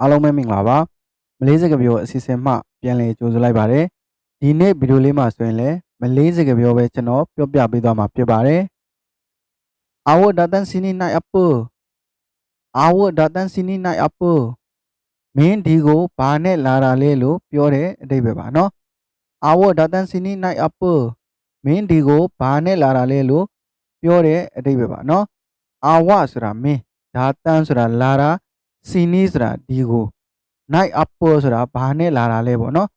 အားလုံးပဲမင်္ဂလာပါမလေးစကားပြောအစီအစဉ်မှပြန်လည်ကြိုဆိုလိုက်ပါတယ်ဒီနေ့ဗီဒီယိုလေးမှာဆိုရင်လည်းမလေးစကားပြောပဲကျွန်တော်ပြောပြပေးသွားမှာဖြစ်ပါတယ် Awak datang sini naik apa Awak datang sini naik apa မင်းဒီကိုဘာနဲ့လာတာလဲလို့ပြောတဲ့အဓိပ္ပာယ်ပါနော် Awak datang sini naik apa မင်းဒီကိုဘာနဲ့လာတာလဲလို့ပြောတဲ့အဓိပ္ပာယ်ပါနော် Awak ဆိုတာမင်း datang ဆိုတာလာတာ sini ဆိုတာဒီကို night up ဆိုတာဘာနဲ့လာတာလဲပေါ့နော်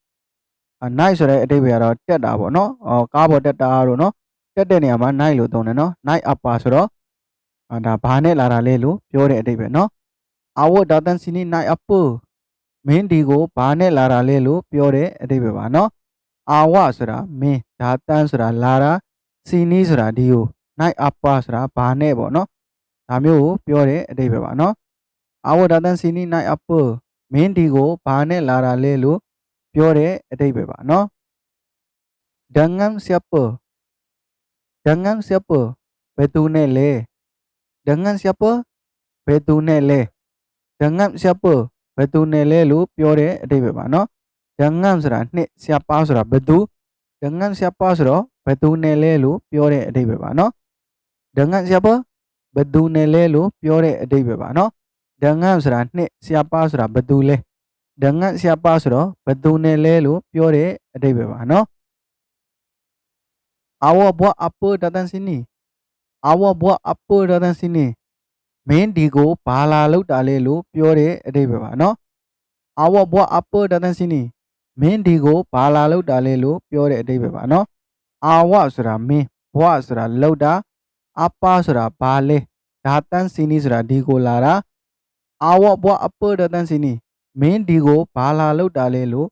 အ night ဆိုတဲ့အဓိပ္ပာယ်ကတော့တက်တာပေါ့နော်အော်ကားပေါ်တက်တာတို့နော်တက်တဲ့နေရာမှာ night လို့သုံးတယ်နော် night up ဆိုတော့အာဒါဘာနဲ့လာတာလဲလို့ပြောတဲ့အဓိပ္ပာယ်နော် our datan sini night up မင်းဒီကိုဘာနဲ့လာတာလဲလို့ပြောတဲ့အဓိပ္ပာယ်ပါနော် our ဆိုတာမင်း datan ဆိုတာလာတာ sini ဆိုတာဒီကို night up ဆိုတာဘာနဲ့ပေါ့နော်ဒါမျိုးကိုပြောတဲ့အဓိပ္ပာယ်ပါနော် our datan sini night up မင်းဒီကိုဘာနဲ့လာတာလဲလို့ပြောတဲ့အဓိပ္ပာယ်ပါနော် dengan siapa dengan siapa ဘယ်သူနဲ့လဲ dengan siapa ဘယ်သူနဲ့လဲ dengan siapa ဘယ်သူနဲ့လဲလို့ပြောတဲ့အဓိပ္ပာယ်ပါနော် dengan ဆိုတာနှစ် siapa ဆိုတာဘယ်သူ dengan siapa ဆိုတော့ဘယ်သူနဲ့လဲလို့ပြောတဲ့အဓိပ္ပာယ်ပါနော် dengan siapa ဘယ်သူနဲ့လဲလို့ပြောတဲ့အဓိပ္ပာယ် ပါနော် dengan ဆိုတာနှစ် siapa ဆိုတာဘယ်သူလဲ dengan siapa ဆိုတော့ဘယ်သူနဲ့လဲလို့ပြောတဲ့အဓိပ္ပာယ်ပါနော် awak buat apa datang sini awak buat apa datang sini မင်းဒီကိုဘာလာလောက်တာလဲလို့ပြောတဲ့အဓိပ္ပာယ်ပါနော် awak buat apa datang sini မင်းဒီကိုဘာလာလောက်တာလဲလို့ပြောတဲ့အဓိပ္ပာယ်ပါနော် awak ဆိုတာမင်း buat ဆိုတာလောက်တာ apa ဆိုတာဘာလဲ datang sini ဆိုတာဒီကိုလာတာ awak buat apa datang sini မင်းဒီကိုဘာလာလောက်တာလဲလို့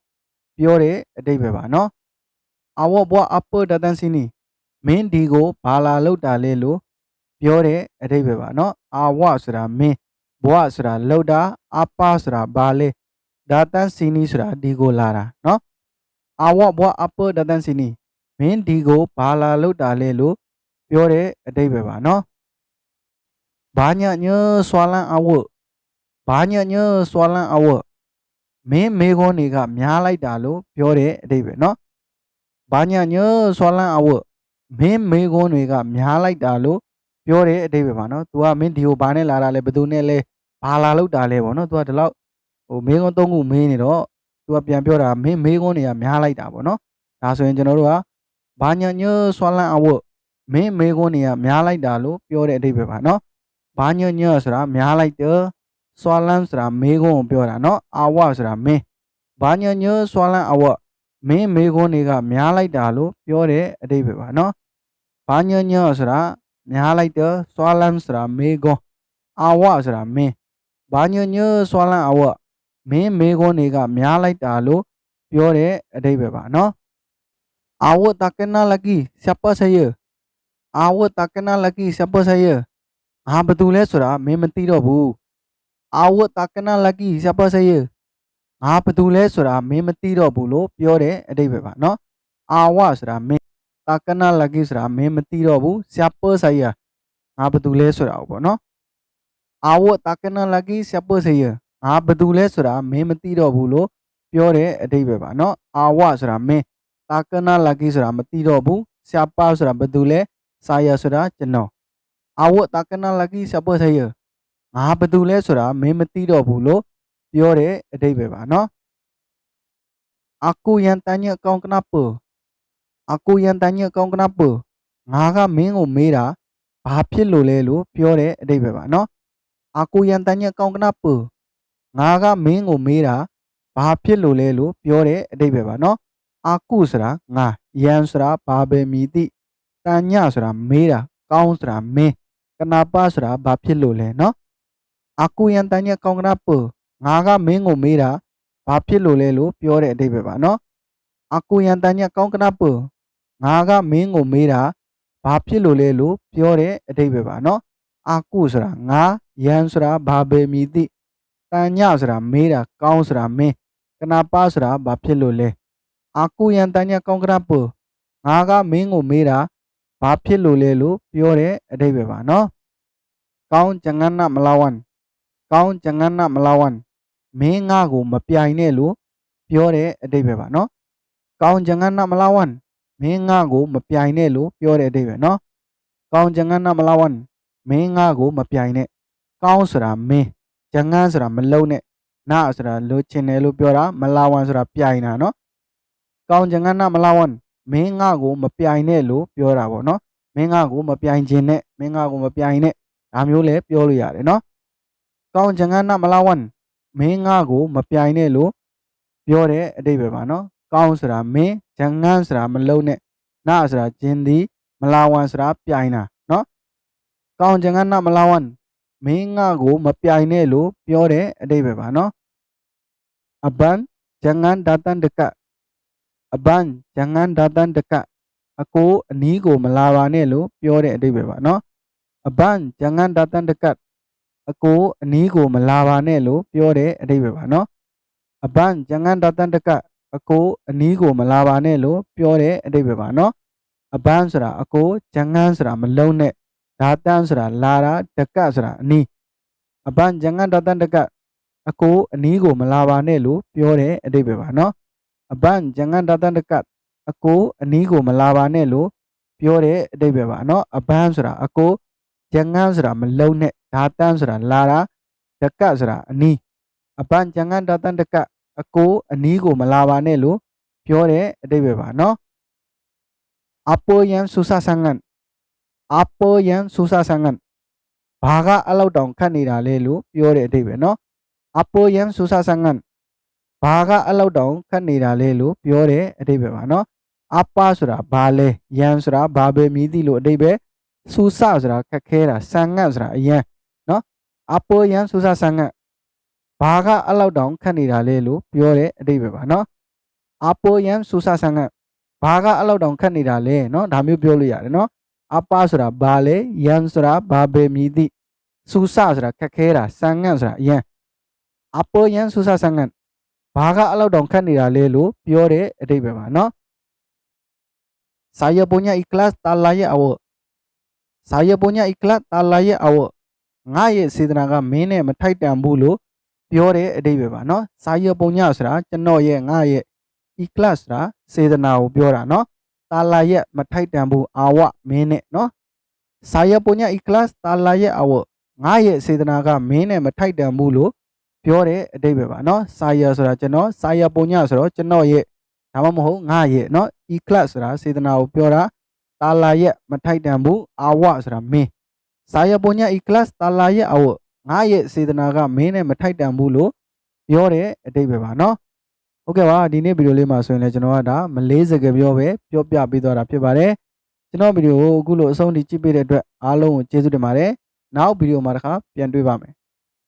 ပြောတဲ့အဓိပ္ပာယ်ပါနော် awak buat apa datang sini မင်းဒီကိုဘာလာလောက်တာလဲလို့ပြောတဲ့အဓိပ္ပာယ်ပါနော် awak ဆိုတာမင်း buat ဆိုတာလောက်တာ apa ဆိုတာဘာလဲ datang sini ဆိုတာဒီကိုလာတာနော် awak buat apa datang sini မင်းဒီကိုဘာလာလောက်တာလဲလို့ပြောတဲ့အဓိပ္ပာယ်ပါနော် banyaknya soalan awak banyaknya soalan awak မင်းမေခွန်းတွေကများလိုက်တာလို့ပြောတဲ့အဓိပ္ပာယ်နော် banyaknya soalan awak မင်းမေခွန်းတွေကများလိုက်တာလို့ပြောတဲ့အဓိပ္ပာယ်ပါနော်။ तू ကမင်းဒီကိုဘာနဲ့လာတာလဲဘယ်သူနဲ့လဲဘာလာလောက်တာလဲပေါ့နော်။ तू ကဒီလောက်ဟိုမေခွန်းသုံးခုမေးနေတော့ तू ကပြန်ပြောတာမင်းမေခွန်းတွေကများလိုက်တာပေါ့နော်။ဒါဆိုရင်ကျွန်တော်တို့က banyaknya soalan awak မင်းမေခွန်းတွေကများလိုက်တာလို့ပြောတဲ့အဓိပ္ပာယ်ပါနော်။ banyaknya ဆိုတာများလိုက်တယ် soalan ဆိုတာမေခွန်းကိုပြောတာနော်။ awak ဆိုတာမင်း banyaknya soalan awak မင်းမေခွန်းတွေကများလိုက်တာလို့ပြောတဲ့အဓိပ္ပာယ်ပါနော်။ဘာညညဆိုတာများလိုက်တဲ့ soalan ဆိုတာမေခွန်း awak ဆိုတာမင်းဘာညည soalan awak မင်းမေခွန်းတွေကများလိုက်တာလို့ပြောတဲ့အဓိပ္ပာယ်ပါနော်။ awak tak kenal lagi siapa saya awak tak kenal lagi siapa saya ငါဘာတူလဲဆိုတာမင်းမသိတော့ဘူး awak tak kenal lagi siapa saya ငါဘာတူလဲဆိုတာမင်းမသိတော့ဘူးလို့ပြောတဲ့အဓိပ္ပာယ်ပါနော်အာဝဆိုတာမင်းတာကနာလကိဆိုတာမင်းမသိတော့ဘူးဆပ်ပေါ်ဆိုင်ရငါဘာတူလဲဆိုတာပေါ့နော်အာဝတာကနာလကိဆပ်ပေါ်ဆိုင်ရငါဘာတူလဲဆိုတာမင်းမသိတော့ဘူးလို့ပြောတဲ့အဓိပ္ပာယ်ပါနော်အာဝဆိုတာမင်းတာကနာလကိဆိုတာမသိတော့ဘူးဆပ်ပါဆိုတာဘာတူလဲဆိုင်ရဆိုတာကျွန်တော်အာဝတာကနာလကိဆပ်ပေါ်ဆို င်ရငါဘာတူလဲဆိုတာမင်းမသိတော့ဘူးလို့ပြောတဲ့အဓိပ္ပာယ်ပါနော် Aku yang tanya kau kenapa Aku yang tanya kau kenapa ငါကမင်းကိုမေးတာဘာဖြစ်လို့လဲလို့ပြောတဲ့အဓိပ္ပာယ်ပါနော် Aku yang tanya kau kenapa ငါကမင်းကိုမေးတာဘာဖြစ်လို့လဲလို့ပြောတဲ့အဓိပ္ပာယ်ပါနော် Aku ဆိုတာငါ Yan ဆိုတာဘာပဲမည်သည့်တညဆိုတာမေးတာကောင်းဆိုတာမင်းကနာပဆိုတာဘာဖြစ်လို့လဲနော် Aku yang tanya kau kenapa ငါကမင်းကိုမေးတာဘာဖြစ်လို့လဲလို့ပြောတဲ့အဓိပ္ပာယ်ပါနော်အကူရန်တန်ညကောင်းကနပငါကမင်းကိုမေးတာဘာဖြစ်လို့လဲလို့ပြောတဲ့အဓိပ္ပာယ်ပါနော်အကူဆိုတာငါရန်ဆိုတာဘာပဲမည်သည့်တန်ညဆိုတာမေးတာကောင်းဆိုတာမင်းကနပဆိုတာဘာဖြစ်လို့လဲအကူရန်တန်ညကောင်းကနပငါကမင်းကိုမေးတာဘာဖြစ်လို့လဲလို့ပြောတဲ့အဓိပ္ပာယ်ပါနော်ကောင်းကျငန်းနမလာဝန် ကောင်းကျငန်းနမလာဝန်မင်းငါကိုမပြိုင်နဲ့လို့ပြောတဲ့အတိတ်ပဲပါနော်ကောင်းချင်ကနမလာဝန်မင်းငါကိုမပြိုင်နဲ့လို့ပြောတဲ့အတိတ်ပဲနော်ကောင်းချင်ကနမလာဝန်မင်းငါကိုမပြိုင်နဲ့ကောင်းဆိုတာမင်းချင်ကန်းဆိုတာမလုံးနဲ့နာဆိုတာလိုချင်တယ်လို့ပြောတာမလာဝန်ဆိုတာပြိုင်တာနော်ကောင်းချင်ကနမလာဝန်မင်းငါကိုမပြိုင်နဲ့လို့ပြောတာပေါ့နော်မင်းငါကိုမပြိုင်ခြင်းနဲ့မင်းငါကိုမပြိုင်နဲ့ဒါမျိုးလည်းပြောလို့ရတယ်နော် ကောင်းချင်ကနမလာဝန်မင်းငါကိုမပြိုင်နဲ့လို့ပြောတဲ့အတိတ်ပဲပါနော်ကောင်းဆိုတာမင်းဂျန်ငန်းဆိုတာမလုံးနဲ့နာဆိုတာဂျင်းဒီမလာဝန်ဆိုတာပြိုင်တာနော်ကောင်းချင်ကနမလာဝန်မင်းငါကိုမပြိုင်နဲ့လို့ပြောတဲ့အတိတ်ပဲပါနော်အဘန်ဂျန်ငန်းဒါတန်တကအဘန်ဂျန်ငန်းဒါတန်တကအကိုအနီးကိုမလာပါနဲ့လို့ပြောတဲ့အတိတ်ပဲပါနော်အဘန်ဂျန်ငန်းဒါတန်တက အကိုအနီးကိုမလာပါနဲ့လို့ပြောတဲ့အတိတ်ပဲပါနော်အဘန်ဂျန်ငန်းဒါတန်တကအကိုအနီးကိုမလာပါနဲ့လို့ပြောတဲ့အတိတ်ပဲပါနော်အဘန်ဆိုတာအကိုဂျန်ငန်းဆိုတာမလုံးနဲ့ဒါတန်ဆိုတာလာတာတကဆိုတာအနီးအဘန်ဂျန်ငန်းဒါတန်တကအကိုအနီးကိုမလာပါနဲ့လို့ပြောတဲ့အတိတ်ပဲပါနော်အဘန်ဂျန်ငန်းဒါတန်တကအကိုအနီးကိုမလာပါနဲ့လို့ပြောတဲ့အတိတ်ပဲပါနော်အဘန်ဆိုတာအကို ဂျန်ငန်းဆိုတာမလုံးနဲ့ဒါတန်ဆိုတာလာတာတကဆိုတာအနီးအဘန်ဂျန်ငန်းဒါတန်တကအကိုအနီးကိုမလာပါနဲ့လို့ပြောတဲ့အတိတ်ပဲပါနော်အပေါ်ယံဆူဆာဆန်ငန်အပေါ်ယံဆူဆာဆန်ငန်ဘာကအလောက်တောင်ခတ်နေတာလဲလို့ပြောတဲ့အတိတ်ပဲနော်အပေါ်ယံဆူဆာဆန်ငန်ဘာကအလောက်တောင်ခတ်နေတာလဲလို့ပြောတဲ့အတိတ်ပဲပါနော်အပဆိုတာဘာလဲယံဆိုတာဘာပဲမြည်သည့်လို့အတိတ်ပဲ ဆူဆဆိုတာခက်ခဲတာဆန်ငတ်ဆိုတာအယံနော်အပေါ်ယံဆူဆာဆန်ငတ်ဘာကအလောက်တောင်ခတ်နေတာလဲလို့ပြောတဲ့အတိတ်ပဲပါနော်အပေါ်ယံဆူဆာဆန်ငတ်ဘာကအလောက်တောင်ခတ်နေတာလဲနော်ဒါမျိုးပြောလို့ရတယ်နော်အပဆိုတာဘာလဲယံဆိုတာဘာပဲမြည်သည့်ဆူဆဆိုတာခက်ခဲတာဆန်ငတ်ဆိုတာအယံအပေါ်ယံဆူဆာဆန်ငတ်ဘာကအလောက်တောင်ခတ်နေတာလဲလို့ပြောတဲ့အတိတ်ပဲပါနော် saya punya ikhlas talaya awo saya punya ikhlas talaya awo ငါရဲ့စေတနာကမင်းနဲ့မထိုက်တန်ဘူးလို့ပြောတဲ့အတိတ်ပဲပါเนาะစာရပုံညဆိုတာကျွန်တော်ရဲ့ငါရဲ့ ikhlas ဆိုတာစေတနာကိုပြောတာเนาะတာလာရဲ့မထိုက်တန်ဘူးအာဝမင်းနဲ့เนาะစာရပုံည ikhlas တာလာရဲ့အဝငါရဲ့စေတနာကမင်းနဲ့မထိုက်တန်ဘူးလို့ပြောတဲ့အတိတ်ပဲပါเนาะစာရဆိုတာကျွန်တော်စာရပုံညဆိုတော့ကျွန်တော်ရဲ့ဒါမှမဟုတ်ငါရဲ့เนาะ e class ဆိုတာစေတနာကိုပြောတာ တာလာရဲ့မထိုက်တန်ဘူးအာဝဆိုတာမင်းစာရပုံည e class တာလာရဲ့အဝငါရဲ့စေတနာကမင်းနဲ့မထိုက်တန်ဘူးလို့ပြောတဲ့အတိတ်ပဲပါเนาะဟုတ်ကဲ့ပါဒီနေ့ဗီဒီယိုလေးမှာဆိုရင်လည်းကျွန်တော်ကဒါမလေးစကားပြောပဲပြောပြပေးသွားတာဖြစ်ပါတယ်ကျွန်တော်ဗီဒီယိုကိုအခုလိုအဆုံးထိကြည့်ပေးတဲ့အတွက်အားလုံးကိုကျေးဇူးတင်ပါတယ်နောက်ဗီဒီယိုမှာတစ်ခါပြန်တွေ့ပါမယ်